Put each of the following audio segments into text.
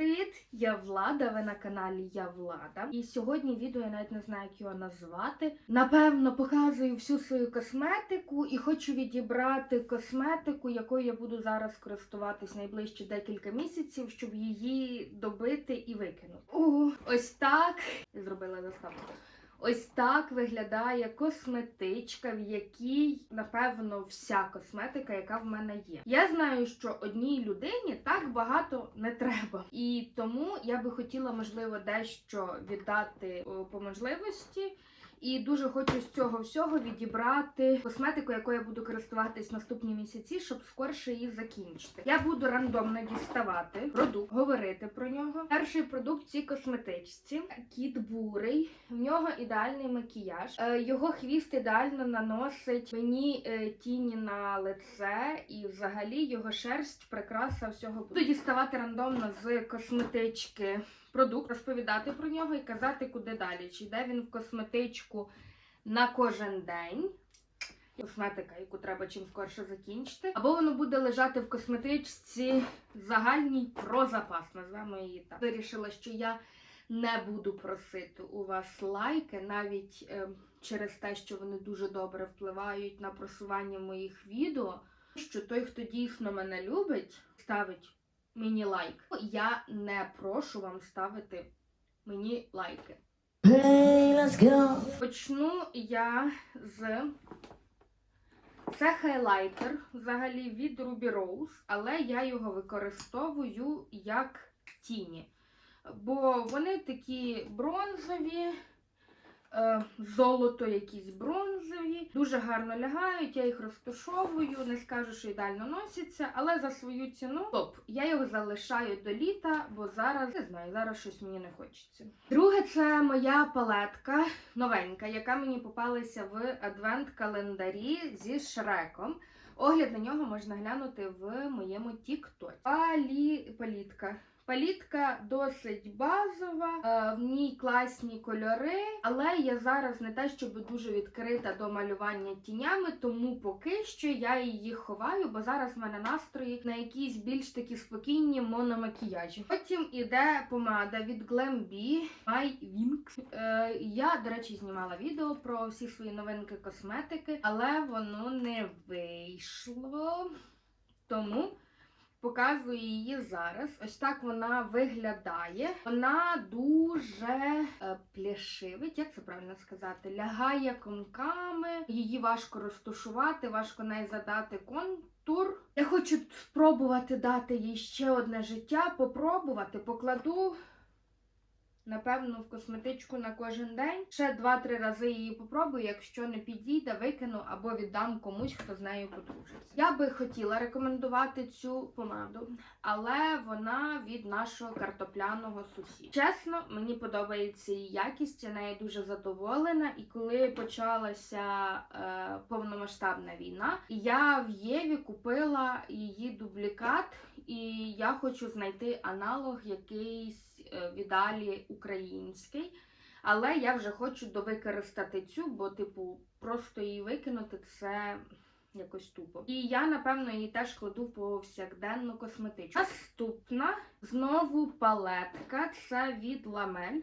привіт! Я Влада. Ви на каналі Я Влада. І сьогодні відео я навіть не знаю, як його назвати. Напевно, показую всю свою косметику і хочу відібрати косметику, якою я буду зараз користуватись найближчі декілька місяців, щоб її добити і викинути. О, ось так. Зробила заставку. Ось так виглядає косметичка, в якій, напевно, вся косметика, яка в мене є. Я знаю, що одній людині так багато не треба. І тому я би хотіла, можливо, дещо віддати по можливості. І дуже хочу з цього всього відібрати косметику, якою я буду користуватись наступні місяці, щоб скорше її закінчити. Я буду рандомно діставати продукт, говорити про нього. Перший продукт цій косметичці кіт бурий. В нього ідеальний макіяж. Е, Його хвіст ідеально наносить мені е, тіні на лице, і взагалі його шерсть прикраса всього. Буду діставати рандомно з косметички продукт, розповідати про нього і казати, куди далі. Чи йде він в косметичку на кожен день. Косметика, яку треба чим скорше закінчити, або воно буде лежати в косметичці загальній про запас, назвемо її так. Вирішила, що я не буду просити у вас лайки, навіть е, через те, що вони дуже добре впливають на просування моїх відео. Що той, хто дійсно мене любить, ставить мені лайк. Я не прошу вам ставити мені лайки. Hey, let's go. Почну я з. Це хайлайтер взагалі від Ruby Rose, але я його використовую як тіні. Бо вони такі бронзові, золото якісь бронзові, дуже гарно лягають, я їх розташовую, не скажу, що ідеально носяться, але за свою ціну топ. Я його залишаю до літа, бо зараз не знаю, зараз щось мені не хочеться. Друге, це моя палетка новенька, яка мені попалася в адвент-календарі зі Шреком. Огляд на нього можна глянути в моєму тіктоці. Палі... Палітка. Палітка досить базова, е, в ній класні кольори, але я зараз не те, щоб дуже відкрита до малювання тінями, тому поки що я її ховаю, бо зараз в мене настрої на якісь більш такі спокійні мономакіяжі. Потім іде помада від Glam-B My Wings. Е, я, до речі, знімала відео про всі свої новинки косметики, але воно не вийшло. Тому Показую її зараз. Ось так вона виглядає. Вона дуже е, пляшивить, як це правильно сказати, лягає комками, її важко розташувати, важко неї задати контур. Я хочу спробувати дати їй ще одне життя, попробувати, покладу. Напевно, в косметичку на кожен день. Ще 2-3 рази її попробую. Якщо не підійде, викину або віддам комусь, хто з нею подружиться. Я би хотіла рекомендувати цю помаду, але вона від нашого картопляного сусіда. Чесно, мені подобається її якість, я нею дуже задоволена. І коли почалася е, повномасштабна війна, я в Єві купила її дублікат, і я хочу знайти аналог якийсь е, в український. Але я вже хочу довикористати цю, бо, типу, просто її викинути це якось тупо. І я, напевно, її теж кладу в повсякденну косметичку. Наступна знову палетка. Це від ламель.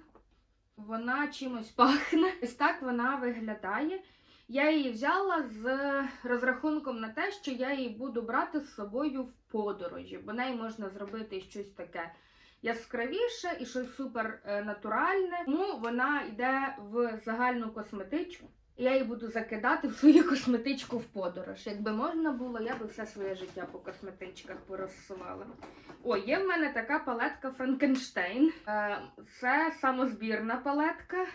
Вона чимось пахне. Ось так вона виглядає. Я її взяла з розрахунком на те, що я її буду брати з собою в подорожі, бо неї можна зробити щось таке яскравіше і щось супер е, натуральне. Тому вона йде в загальну косметичку. І я її буду закидати в свою косметичку в подорож. Якби можна було, я би все своє життя по косметичках порозсувала. О, є в мене така палетка Франкенштейн. Це самозбірна палетка.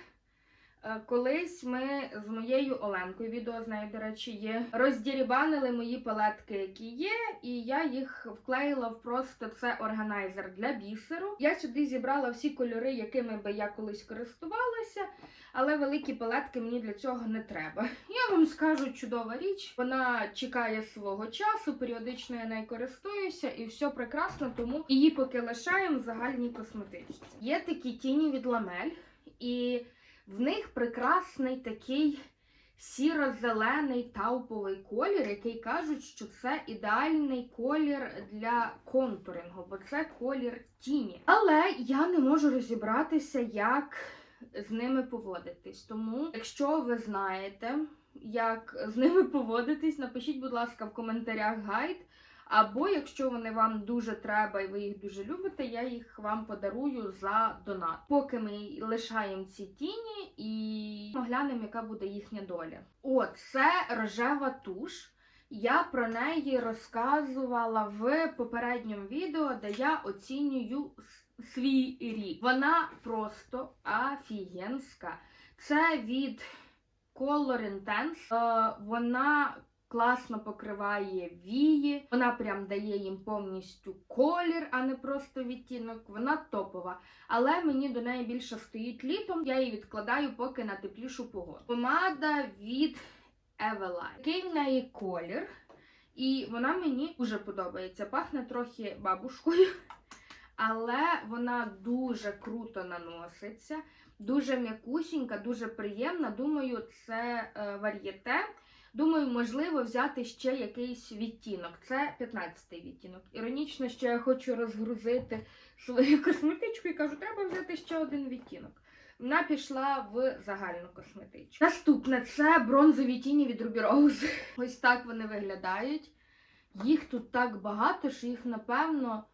Е, Колись ми з моєю Оленкою, відео з нею, до речі, є, роздірібанили мої палетки, які є, і я їх вклеїла в просто це органайзер для бісеру. Я сюди зібрала всі кольори, якими би я колись користувалася, але великі палетки мені для цього не треба. Я вам скажу чудова річ. Вона чекає свого часу, періодично я нею користуюся, і все прекрасно, тому її поки лишаємо в загальній косметичці. Є такі тіні від ламель, і в них прекрасний такий сіро-зелений тауповий колір, який кажуть, що це ідеальний колір для контурингу, бо це колір тіні. Але я не можу розібратися, як з ними поводитись. Тому, якщо ви знаєте, як з ними поводитись, напишіть, будь ласка, в коментарях гайд. Або якщо вони вам дуже треба і ви їх дуже любите, я їх вам подарую за донат. Поки ми лишаємо ці тіні і оглянемо, яка буде їхня доля. О, це рожева туш. Я про неї розказувала в попередньому відео, де я оцінюю свій рік. Вона просто офігенська. Це від Color Intense. Е, вона класно покриває вії, вона прям дає їм повністю колір, а не просто відтінок. Вона топова. Але мені до неї більше стоїть літом. Я її відкладаю поки на теплішу погоду. Помада від Eveline. Який в неї колір. І вона мені дуже подобається. Пахне трохи бабушкою, але вона дуже круто наноситься, дуже м'якусінька, дуже приємна. Думаю, це е, вар'єте. Думаю, можливо взяти ще якийсь відтінок. Це 15-й відтінок. Іронічно, що я хочу розгрузити свою косметичку і кажу, треба взяти ще один відтінок. Вона пішла в загальну косметичку. Наступне це бронзові тіні від Ruby Rose. Ось так вони виглядають. Їх тут так багато, що їх, напевно,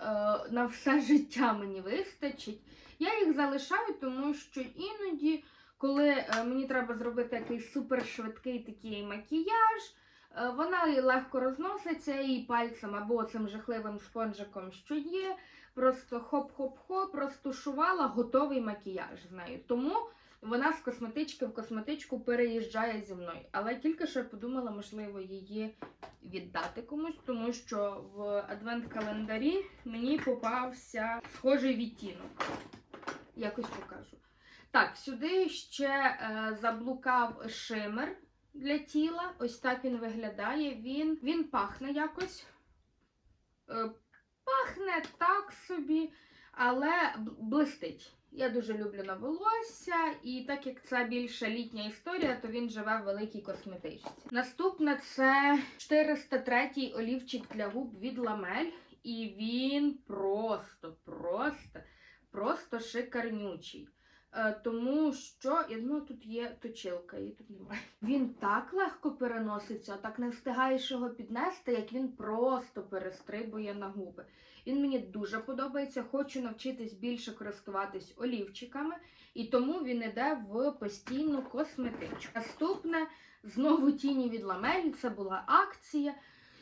е, на все життя мені вистачить. Я їх залишаю, тому що іноді, коли е, мені треба зробити якийсь супершвидкий такий макіяж, е, вона легко розноситься і пальцем або цим жахливим спонжиком, що є. Просто хоп-хоп-хоп, розтушувала готовий макіяж з нею. Тому вона з косметички в косметичку переїжджає зі мною. Але тільки що я подумала, можливо, її віддати комусь, тому що в адвент-календарі мені попався схожий відтінок. Якось покажу. Так, сюди ще е, заблукав шимер для тіла. Ось так він виглядає. Він, він пахне якось. Е, пахне так собі, але блистить. Я дуже люблю на волосся, і так як це більше літня історія, то він живе в великій косметичці. Наступне це 403 олівчик для губ від Ламель, і він просто, просто, просто шикарнючий. Е, тому що я думаю, тут є точилка, її тут немає. Він так легко переноситься, так не встигаєш його піднести, як він просто перестрибує на губи. Він мені дуже подобається. Хочу навчитись більше користуватись олівчиками, і тому він іде в постійну косметичку. Наступне знову тіні від ламель. Це була акція.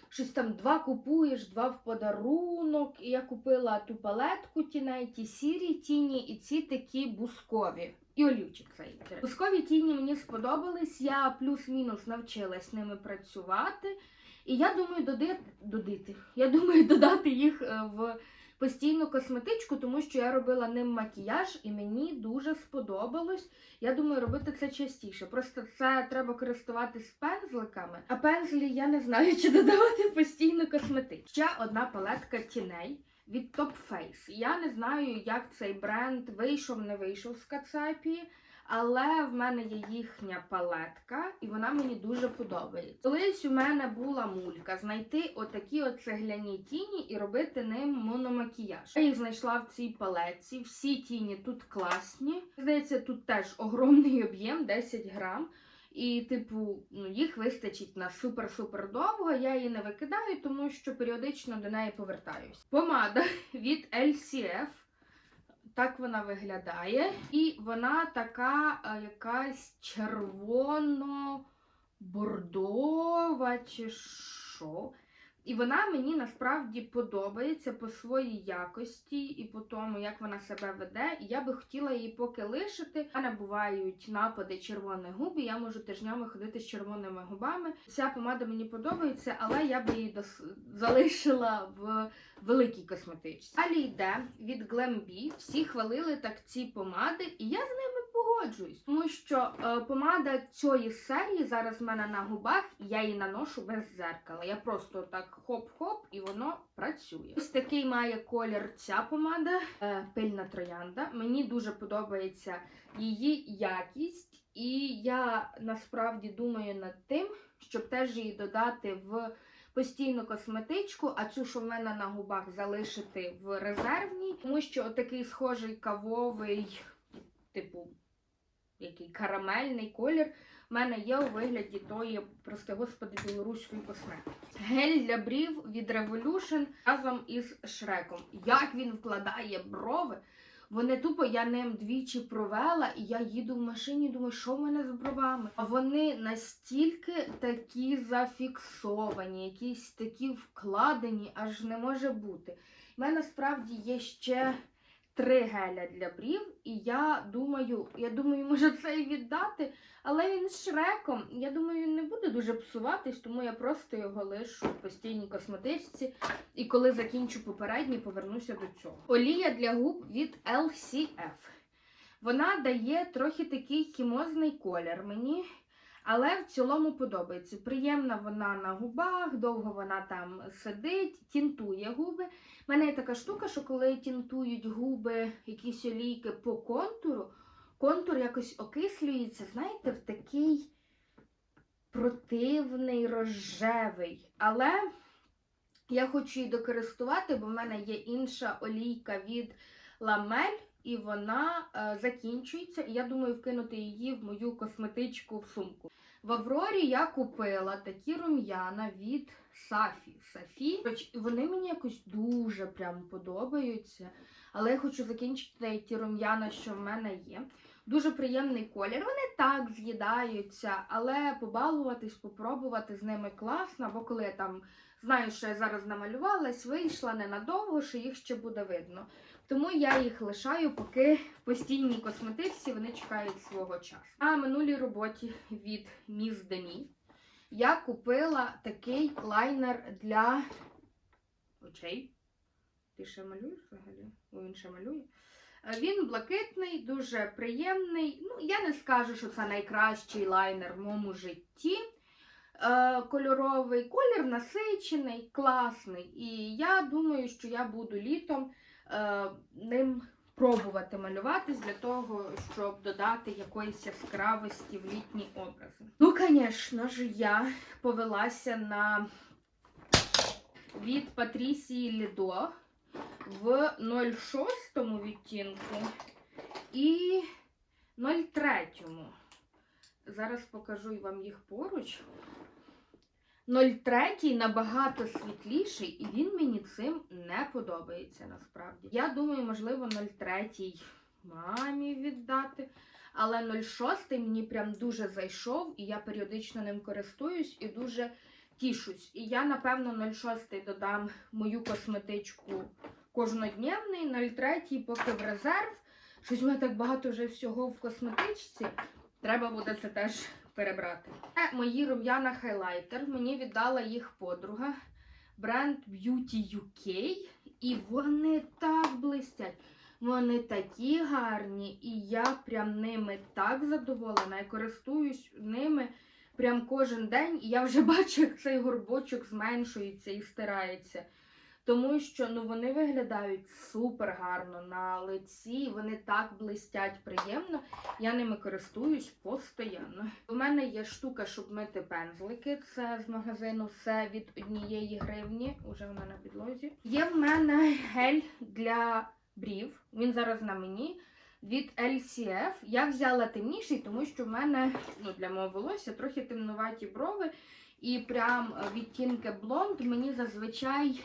Щось там два купуєш, два в подарунок. І я купила ту палетку тіней, ті сірі тіні і ці такі бускові. І олівчик цей. Бускові тіні мені сподобались. Я плюс-мінус навчилась ними працювати. І я думаю, доди... додити. Я думаю, додати їх е, в постійну косметичку, тому що я робила ним макіяж і мені дуже сподобалось. Я думаю, робити це частіше. Просто це треба користуватись пензликами. А пензлі я не знаю, чи додавати постійно косметичку. Ще одна палетка тіней. Від Top Face. Я не знаю, як цей бренд вийшов, не вийшов з Кацапі, але в мене є їхня палетка, і вона мені дуже подобається. Колись у мене була мулька знайти отакі от цегляні тіні і робити ним мономакіяж. Я їх знайшла в цій палетці. Всі тіні тут класні. Здається, тут теж огромний об'єм 10 грам. І, типу, ну, їх вистачить на супер-супер довго. Я її не викидаю, тому що періодично до неї повертаюсь. Помада від LCF. Так вона виглядає. І вона така е, якась червоно-бордова чи що. І вона мені насправді подобається по своїй якості і по тому, як вона себе веде. І я би хотіла її поки лишити. У мене бувають напади червоних губ, і я можу тижнями ходити з червоними губами. Ця помада мені подобається, але я би її дос... залишила в великій косметичці. Далі йде від Glambi. Всі хвалили так ці помади, і я з ними погоджуюсь, тому що е, помада цієї серії зараз в мене на губах, і я її наношу без зеркала. Я просто так хоп-хоп, і воно працює. Ось такий має колір ця помада, е, пильна троянда. Мені дуже подобається її якість, і я насправді думаю над тим, щоб теж її додати в постійну косметичку, а цю, що в мене на губах, залишити в резервній, тому що такий схожий кавовий, типу, який карамельний колір. в мене є у вигляді тої, прости господи, білоруської косметики. Гель для брів від Revolution разом із Шреком. Як він вкладає брови. Вони тупо я ним двічі провела, і я їду в машині, думаю, що в мене з бровами. А вони настільки такі зафіксовані, якісь такі вкладені, аж не може бути. У мене справді є ще три геля для брів, і я думаю, я думаю, може це і віддати, але він з шреком. Я думаю, він не буде дуже псуватись, тому я просто його лишу в постійній косметичці. І коли закінчу попередній, повернуся до цього. Олія для губ від LCF. Вона дає трохи такий хімозний колір мені, але в цілому подобається. Приємна вона на губах, довго вона там сидить, тінтує губи. У мене є така штука, що коли тінтують губи, якісь олійки по контуру, контур якось окислюється, знаєте, в такий противний, рожевий. Але я хочу її докористувати, бо в мене є інша олійка від Ламель, і вона е, закінчується. І я думаю вкинути її в мою косметичку в сумку. В Аврорі я купила такі рум'яна від Сафі. Сафі. Вони мені якось дуже прям подобаються. Але я хочу закінчити ті рум'яна, що в мене є. Дуже приємний колір. Вони так з'їдаються, але побалуватись, попробувати з ними класно, бо коли я там знаю, що я зараз намалювалась, вийшла ненадовго, що їх ще буде видно. Тому я їх лишаю, поки в постійній косметичці вони чекають свого часу. На минулій роботі від Miss Demi я купила такий лайнер для очей. Ти ще малюєш взагалі? О, він ще малює. Е, Він блакитний, дуже приємний. Ну, я не скажу, що це найкращий лайнер в моєму житті. Е, Кольоровий колір насичений, класний. І я думаю, що я буду літом ним пробувати малюватись для того, щоб додати якоїсь яскравості в літні образи. Ну, звісно ж, я повелася на від Патрісії Лідо в 06 відтінку і 03. Зараз покажу вам їх поруч. 03 набагато світліший, і він мені цим не подобається насправді. Я думаю, можливо, 03 мамі віддати. Але 06 мені прям дуже зайшов, і я періодично ним користуюсь і дуже тішусь. І я, напевно, 06 додам мою косметичку кожнодневний, 03 поки в резерв. Щось у мене так багато вже всього в косметичці. Треба буде це теж перебрати. Це мої рум'яна хайлайтер. Мені віддала їх подруга. Бренд Beauty UK. І вони так блистять. Вони такі гарні, і я прям ними так задоволена. Я користуюсь ними прям кожен день, і я вже бачу, як цей горбочок зменшується і стирається. Тому що ну, вони виглядають супер гарно на лиці, вони так блистять приємно. Я ними користуюсь постійно. У мене є штука, щоб мити пензлики. Це з магазину все від однієї гривні. Уже вона на підлозі. Є в мене гель для брів. Він зараз на мені. Від LCF. Я взяла темніший, тому що в мене ну, для мого волосся трохи темнуваті брови. І прям відтінки блонд мені зазвичай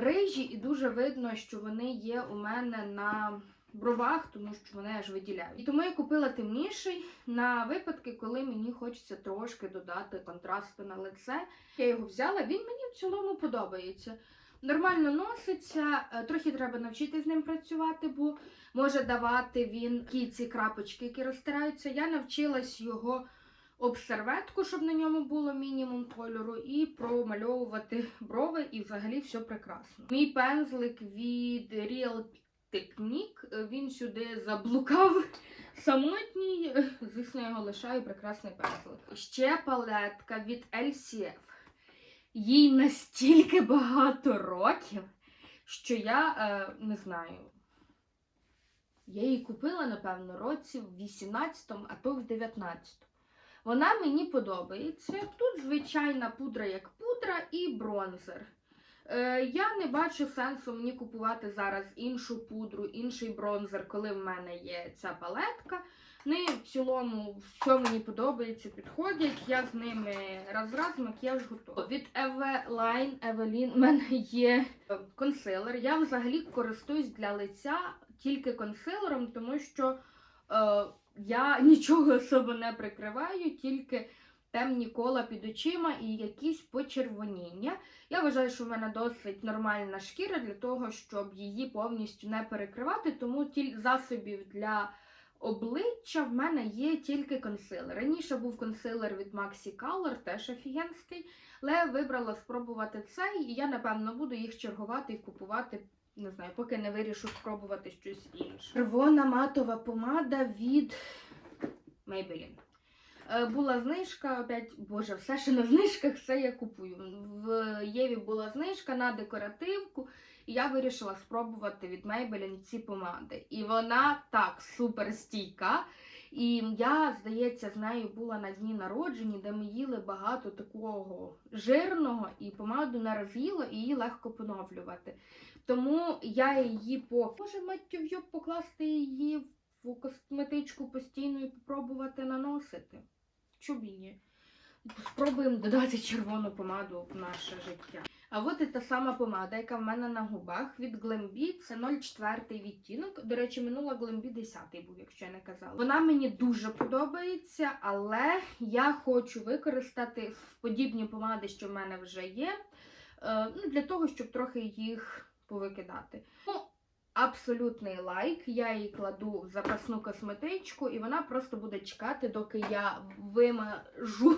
рижі, і дуже видно, що вони є у мене на бровах, тому що вони аж виділяють. І тому я купила темніший на випадки, коли мені хочеться трошки додати контрасту на лице. Я його взяла, він мені в цілому подобається. Нормально носиться, е, трохи треба навчитися з ним працювати, бо може давати він ті ці крапочки, які розтираються. Я навчилась його об серветку, щоб на ньому було мінімум кольору, і промальовувати брови, і взагалі все прекрасно. Мій пензлик від Real Technique е, він сюди заблукав самотній. Е, Звісно, я його лишаю прекрасний пензлик. Ще палетка від LCF. Їй настільки багато років, що я е, не знаю. Я її купила, напевно, році в 18-му, а то в 19-му. Вона мені подобається. Тут звичайна пудра як пудра і бронзер. Е, я не бачу сенсу мені купувати зараз іншу пудру, інший бронзер, коли в мене є ця палетка. Вони в цілому все мені подобається, підходять. Я з ними раз раз макіяж готова. Від Eveline Evelyn в мене є е, консилер. Я взагалі користуюсь для лиця тільки консилером, тому що е, я нічого особо не прикриваю, тільки темні кола під очима і якісь почервоніння. Я вважаю, що в мене досить нормальна шкіра для того, щоб її повністю не перекривати, тому тіль засобів для обличчя в мене є тільки консилер. Раніше був консилер від Maxi Color, теж офігенський, але вибрала спробувати цей, і я, напевно, буду їх чергувати і купувати. Не знаю, поки не вирішу спробувати щось інше. Червона матова помада від Maybelline. Е, Була знижка, опять, боже, все ще на знижках, все я купую. В Єві була знижка на декоративку, і я вирішила спробувати від Maybelline ці помади. І вона так супер стійка. І я, здається, з нею була на дні народження, де ми їли багато такого жирного, і помаду не роз'їла, і її легко поновлювати. Тому я її по може маттю покласти її в косметичку постійно і попробувати наносити. Чому ні? Спробуємо додати червону помаду в наше життя. А от і та сама помада, яка в мене на губах від Glambi, це 0,4 відтінок. До речі, минула Glambi 10 був, якщо я не казала. Вона мені дуже подобається, але я хочу використати подібні помади, що в мене вже є, е, ну, для того, щоб трохи їх повикидати. Ну, абсолютний лайк. Я її кладу в запасну косметичку, і вона просто буде чекати, доки я вимажу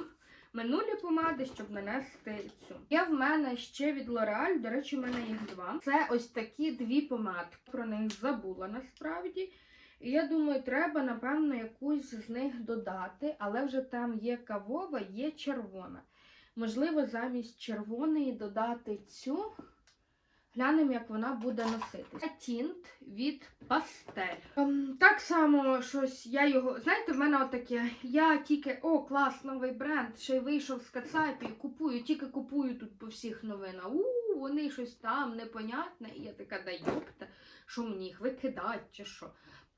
минулі помади, щоб нанести цю. Є в мене ще від L'Oreal, до речі, в мене їх два. Це ось такі дві помадки. Про них забула насправді. І я думаю, треба, напевно, якусь з них додати, але вже там є кавова, є червона. Можливо, замість червоної додати цю. Глянемо, як вона буде носити. Це тінт від пастель. Ем, так само щось я його. Знаєте, в мене отаке. Я тільки о, клас, новий бренд, ще й вийшов з Кацапі, купую, тільки купую тут по всіх новинах. У, вони щось там непонятне. І я така да йопта, що мені їх викидати чи що.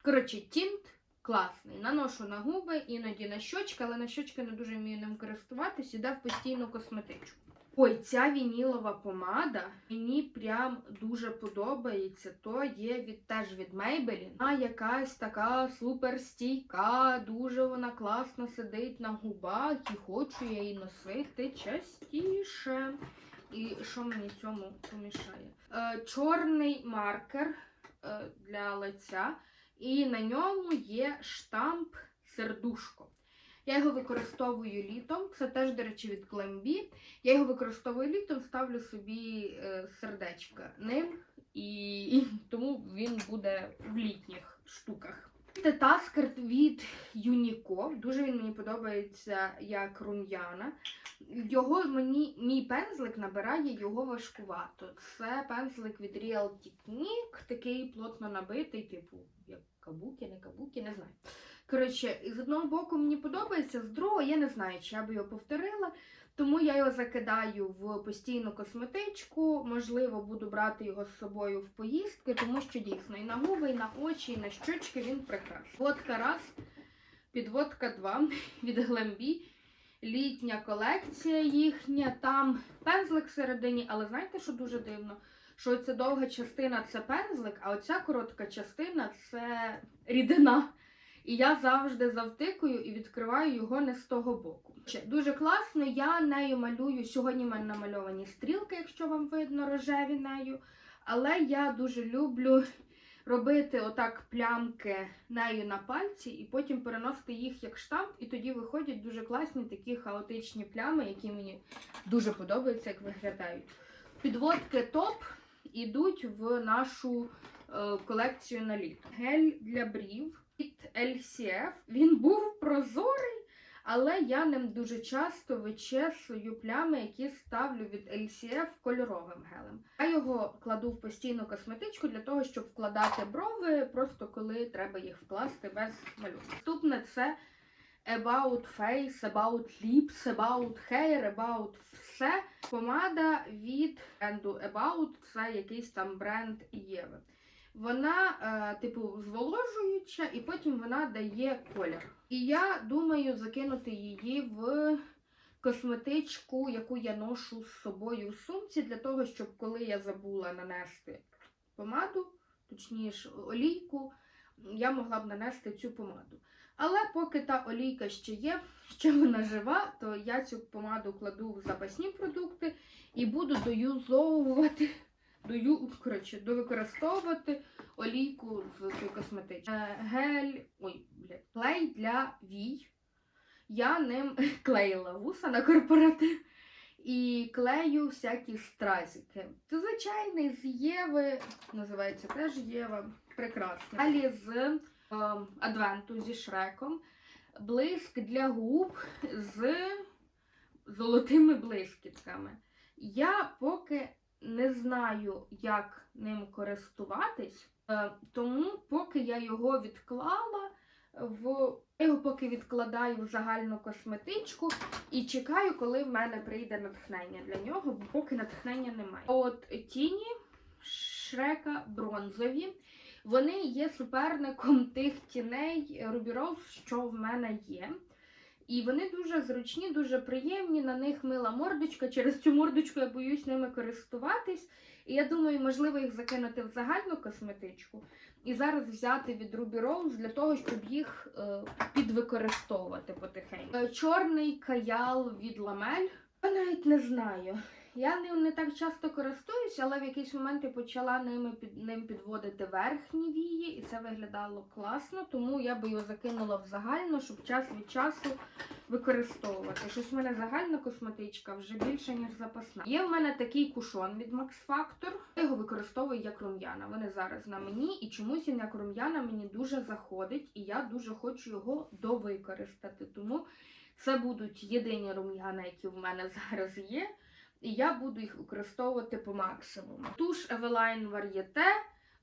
Коротше, тінт класний. Наношу на губи, іноді на щочки, але на щочки не дуже вмію ним користуватись, іде в постійну косметичку. Ой, ця вінілова помада мені прям дуже подобається. То є від теж від Maybelline. Вона якась така супер стійка, дуже вона класно сидить на губах і хочу я її носити частіше. І що мені цьому помішає? Е, чорний маркер е, для лиця, і на ньому є штамп сердушко. Я його використовую літом. Це теж, до речі, від Glambi. Я його використовую літом, ставлю собі е, сердечка ним, і, і тому він буде в літніх штуках. Це таскерт від Юніко. Дуже він мені подобається як рум'яна. Його мені, мій пензлик набирає його важкувато. Це пензлик від Real Technique, такий плотно набитий, типу, як кабуки, не кабуки, не знаю. Коротше, з одного боку мені подобається, з другого я не знаю, чи я би його повторила. Тому я його закидаю в постійну косметичку. Можливо, буду брати його з собою в поїздки, тому що дійсно і на губи, і на очі, і на щочки він прекрасний. Водка раз, підводка два від Glambi. Літня колекція їхня. Там пензлик всередині, але знаєте, що дуже дивно? Що ця довга частина це пензлик, а оця коротка частина це рідина. І я завжди завтикую і відкриваю його не з того боку. Дуже класно, я нею малюю. Сьогодні в мене намальовані стрілки, якщо вам видно, рожеві нею. Але я дуже люблю робити отак плямки нею на пальці і потім переносити їх як штамп, і тоді виходять дуже класні такі хаотичні плями, які мені дуже подобаються, як виглядають. Підводки топ ідуть в нашу е, колекцію на літо. Гель для брів від LCF. Він був прозорий, але я ним дуже часто вичесую плями, які ставлю від LCF кольоровим гелем. Я його кладу в постійну косметичку для того, щоб вкладати брови, просто коли треба їх вкласти без малюнку. Наступне це About Face, About Lips, About Hair, About все. Помада від бренду About, це якийсь там бренд Єви. Вона, е, типу, зволожуюча, і потім вона дає колір. І я думаю закинути її в косметичку, яку я ношу з собою в сумці, для того, щоб коли я забула нанести помаду, точніше олійку, я могла б нанести цю помаду. Але поки та олійка ще є, ще вона жива, то я цю помаду кладу в запасні продукти і буду доюзовувати, дою, коротше, довикористовувати олійку з цієї косметички. Е, Гель, ой, блядь, клей для вій. Я ним клеїла вуса на корпоратив і клею всякі стразики. Це звичайний з Єви, називається теж Єва. Прекрасно. Далі з е, адвенту зі шреком. Блиск для губ з золотими блискітками. Я поки не знаю, як ним користуватись, е, тому поки я його відклала в я його поки відкладаю в загальну косметичку і чекаю, коли в мене прийде натхнення для нього, бо поки натхнення немає. От тіні Шрека бронзові. Вони є суперником тих тіней Rose, що в мене є. І вони дуже зручні, дуже приємні. На них мила мордочка. Через цю мордочку я боюсь ними користуватись. І я думаю, можливо, їх закинути в загальну косметичку і зараз взяти від Ruby Rose для того, щоб їх е, підвикористовувати потихеньку. Е, Чорний каял від Ламель. Я навіть не знаю. Я ним не так часто користуюся, але в якийсь момент я почала ними під ним підводити верхні вії, і це виглядало класно, тому я би його закинула в загальну, щоб час від часу використовувати. Щось в мене загальна косметичка вже більше, ніж запасна. Є в мене такий кушон від Max Factor. Я його використовую як рум'яна. Вони зараз на мені, і чомусь він як рум'яна мені дуже заходить, і я дуже хочу його довикористати. Тому це будуть єдині рум'яна, які в мене зараз є. І я буду їх використовувати по максимуму. Туш Eveline Varieté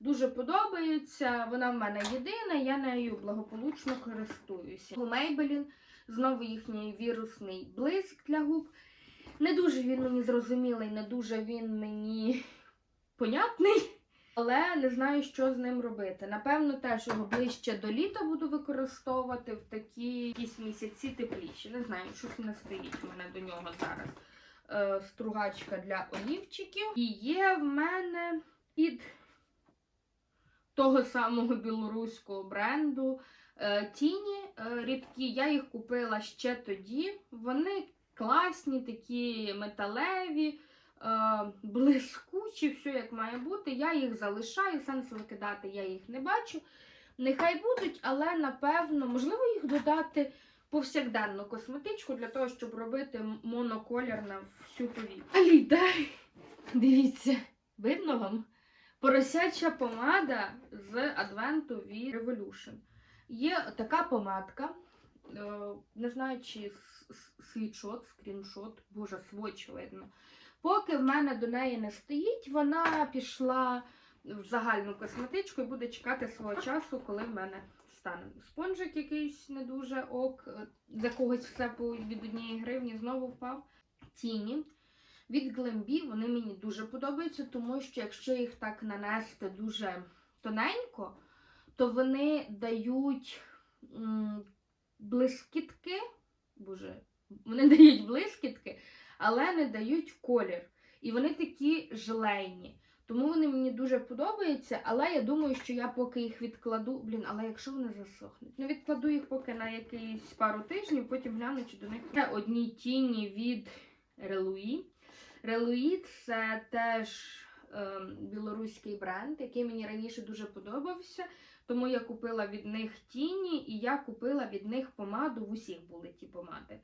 дуже подобається. Вона в мене єдина, я нею благополучно користуюся. У Maybelline знову їхній вірусний блиск для губ. Не дуже він мені зрозумілий, не дуже він мені понятний. Але не знаю, що з ним робити. Напевно, теж його ближче до літа буду використовувати в такі якісь місяці тепліші. Не знаю, щось не стоїть у мене до нього зараз е, стругачка для олівчиків. І є в мене від того самого білоруського бренду е, тіні е, рідкі. Я їх купила ще тоді. Вони класні, такі металеві. Блискучі, все як має бути. Я їх залишаю, сенсу викидати я їх не бачу. Нехай будуть, але напевно, можливо, їх додати повсякденну косметичку для того, щоб робити моноколір на всю повіку. Далі. Дивіться, видно вам? Поросяча помада з адвенту від Revolution. Є така помадка. е, Не знаю, чи світшот, скріншот, боже, сводч видно. Поки в мене до неї не стоїть, вона пішла в загальну косметичку і буде чекати свого часу, коли в мене стане спонжик якийсь не дуже ок, е, з якогось все від однієї гривні знову впав. Тіні. Від Glambi вони мені дуже подобаються, тому що якщо їх так нанести дуже тоненько, то вони дають блискітки. Боже, вони дають блискітки, але не дають колір. І вони такі желейні. Тому вони мені дуже подобаються, але я думаю, що я поки їх відкладу. Блін, але якщо вони засохнуть, ну відкладу їх поки на якийсь пару тижнів, потім гляну, чи до них є одні тіні від Релуї. Релуї це теж ем, білоруський бренд, який мені раніше дуже подобався. Тому я купила від них тіні, і я купила від них помаду. В усіх були ті помади.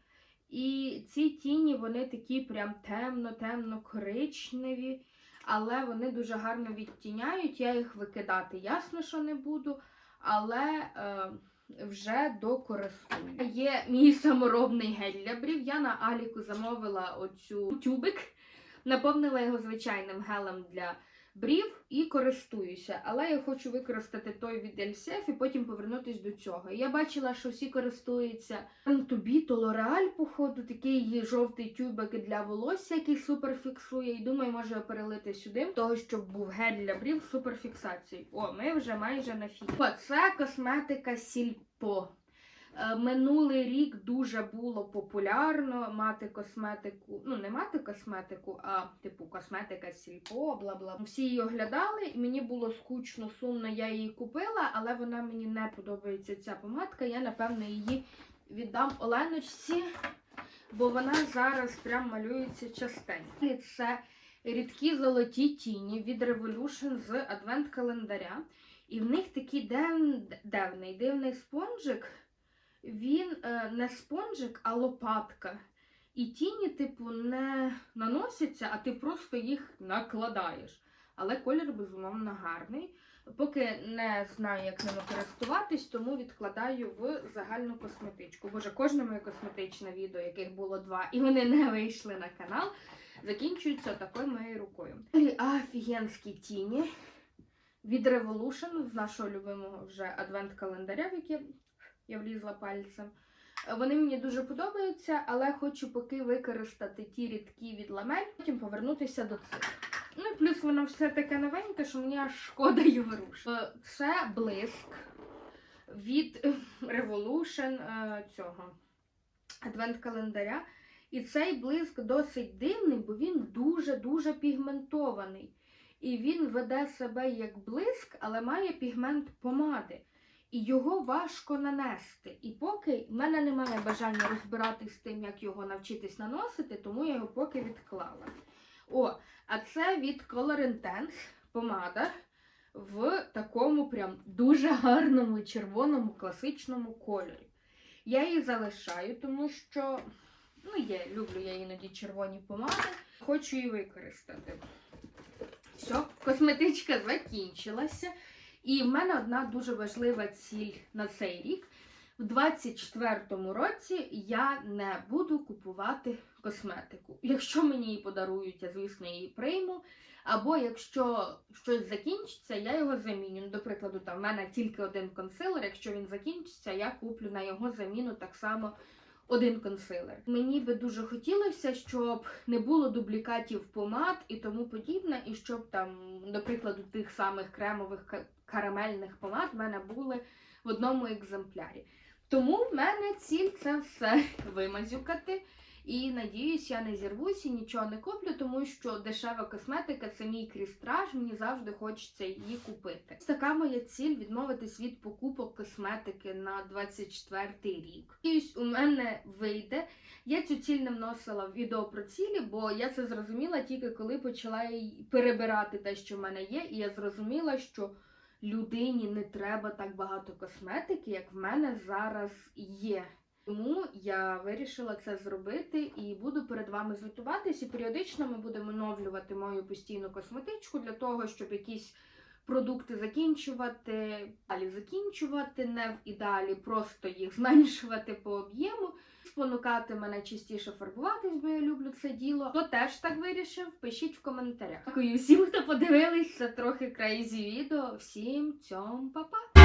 І ці тіні, вони такі прям темно-темно коричневі. Але вони дуже гарно відтіняють. Я їх викидати ясно, що не буду, але е, вже докористую. Є мій саморобний гель для брів. Я на Аліку замовила оцю тюбик, наповнила його звичайним гелем для брів і користуюся. Але я хочу використати той від Ельсеф і потім повернутися до цього. Я бачила, що всі користуються тобі, то L'Oreal, походу, такий жовтий тюбик для волосся, який супер фіксує. І думаю, може перелити сюди, того, щоб був гель для брів з суперфіксацією. О, ми вже майже на фі. О, це косметика Сільпо. Е, Минулий рік дуже було популярно мати косметику, ну не мати косметику, а типу косметика сільпо, бла бла. Всі її оглядали, і мені було скучно, сумно. Я її купила, але вона мені не подобається ця помадка. Я напевно її віддам Оленочці, бо вона зараз прям малюється частенько. Це рідкі золоті тіні від Revolution з адвент-календаря. І в них такий дивний, дивний спонжик. Він е, не спонжик, а лопатка. І тіні, типу, не наносяться, а ти просто їх накладаєш. Але колір, безумовно, гарний. Поки не знаю, як ними користуватись, тому відкладаю в загальну косметичку. Боже, кожне моє косметичне відео, яких було два, і вони не вийшли на канал, закінчується такою моєю рукою. І Офігенські тіні від Revolution з нашого любимого вже адвент-календаря, в який я влізла пальцем. Е, Вони мені дуже подобаються, але хочу поки використати ті рідкі від ламель, потім повернутися до цих. Ну і плюс воно все таке новеньке, що мені аж шкода його рушити. Е, Це блиск від Revolution е, цього адвент-календаря. І цей блиск досить дивний, бо він дуже-дуже пігментований. І він веде себе як блиск, але має пігмент помади. І його важко нанести. І поки в мене немає бажання розбиратись з тим, як його навчитись наносити, тому я його поки відклала. О, а це від Color Intense помада в такому прям дуже гарному червоному класичному кольорі. Я її залишаю, тому що ну, є, люблю я іноді червоні помади, хочу її використати. Все, косметичка закінчилася. І в мене одна дуже важлива ціль на цей рік. В 24-му році я не буду купувати косметику. Якщо мені її подарують, я, звісно, її прийму. Або якщо щось закінчиться, я його заміню. До прикладу, там в мене тільки один консилер. Якщо він закінчиться, я куплю на його заміну так само один консилер. Мені би дуже хотілося, щоб не було дублікатів помад і тому подібне, і щоб там, до прикладу, тих самих кремових карамельних помад в мене були в одному екземплярі. Тому в мене ціль це все вимазюкати. І надіюсь, я не зірвусь і нічого не куплю, тому що дешева косметика це мій крістраж, мені завжди хочеться її купити. Така моя ціль відмовитись від покупок косметики на 24 рік. Надіюсь, у мене вийде. Я цю ціль не вносила в відео про цілі, бо я це зрозуміла тільки коли почала перебирати те, що в мене є, і я зрозуміла, що людині не треба так багато косметики, як в мене зараз є. Тому я вирішила це зробити і буду перед вами звітуватись. І періодично ми будемо оновлювати мою постійну косметичку для того, щоб якісь продукти закінчувати, далі закінчувати, не в ідеалі, просто їх зменшувати по об'єму, спонукати мене частіше фарбуватись, бо я люблю це діло. Хто теж так вирішив, пишіть в коментарях. Дякую всім, хто подивились це трохи крейзі відео. Всім цьом, па-па!